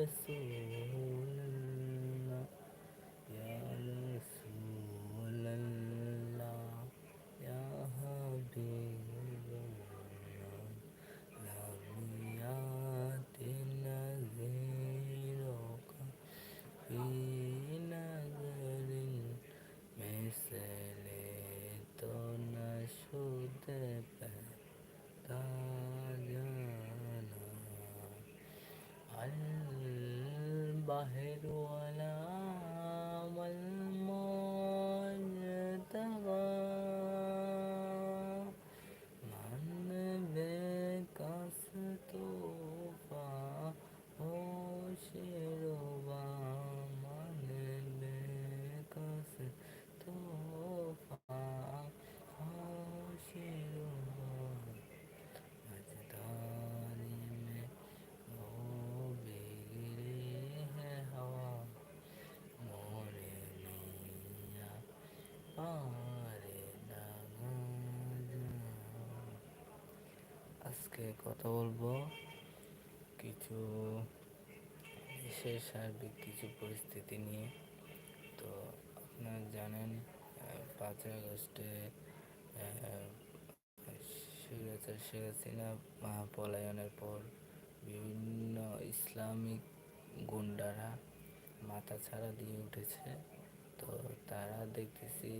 رسول الله يا رسول الله يا حبيب الله لم يأت نذيرك في نظر مثل تنشد به البحر ولا والمجتمع আজকে কথা বলব কিছু দেশের সার্বিক কিছু পরিস্থিতি নিয়ে। তো আপনারা জানেন পাঁচই আগস্টে স্বৈরাচার হাসিনা পলায়নের পর বিভিন্ন ইসলামিক গুন্ডারা মাথা ছাড়া দিয়ে উঠেছে। তো তারা দেখতেছি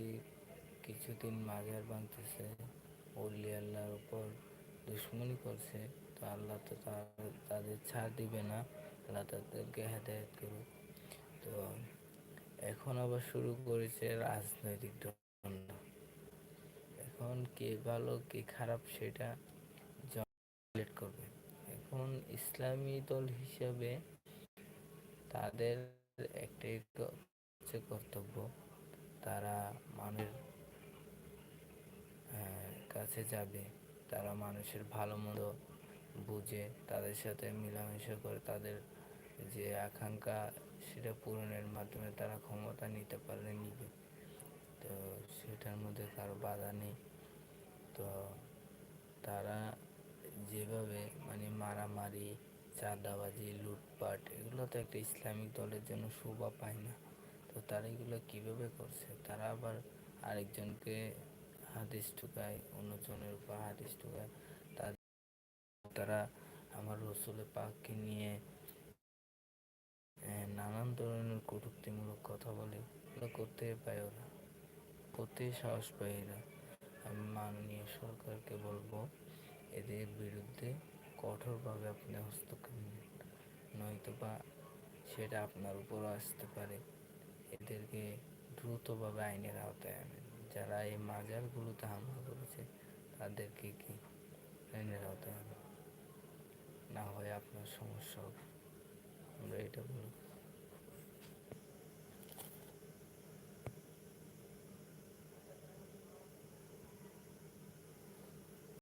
কিছুদিন মাজার ভাঙতেছে অলি আল্লাহর উপর দুশ্মনী করছে। তো আল্লাহ তো তাদের ছাড় দিবে না, আল্লাহ তাদেরকে হেদায়ত করুক। তো এখন আবার শুরু করেছে রাজনৈতিক দ্বন্দ্ব। এখন কে ভালো, কে খারাপ সেটা জলেট করবে। এখন ইসলামী দল হিসাবে তাদের একটাই হচ্ছে কর্তব্য। তারা মানুষের কাছে যাবে। তারা মানুষের ভালো মন্দ বুঝে, তাদের সাথে মেলামেশা করে, তাদের যে আকাঙ্ক্ষা সেটা পূরণের মাধ্যমে তারা ক্ষমতা নিতে পারলে নিবে তো সেটার মধ্যে কারও বাধা নেই। তো তারা যেভাবে মানে মারামারি, চাঁদাবাজি, লুটপাট, এগুলো তো একটা ইসলামিক দলের জন্য শোভা পায় না। তো তারা এগুলো কীভাবে করছে? তারা আবার আরেকজনকে হাদিস ঠুকায়, অন্যজনের উপর হাদিস ঠুকায়। তারা আমার রসুলের পাককে নিয়ে নানান ধরনের কটুক্তিমূলক কথা বলে। এগুলো করতে পায় ওরা করতে সাহস পায় এরা আমি মাননীয় সরকারকে বলব, এদের বিরুদ্ধে কঠোরভাবে আপনি হস্তক্ষেপ নেন। নয়তো বা সেটা আপনার উপরও আসতে পারে। এদেরকে দ্রুতভাবে আইনের আওতায় আনেন যারা এই মাজারগুলোতে হামলা করেছে, তাদেরকে কি আইনের আওতায় আনেন না হয় আপনার সমস্যা হবে। আমরা এটা বলব।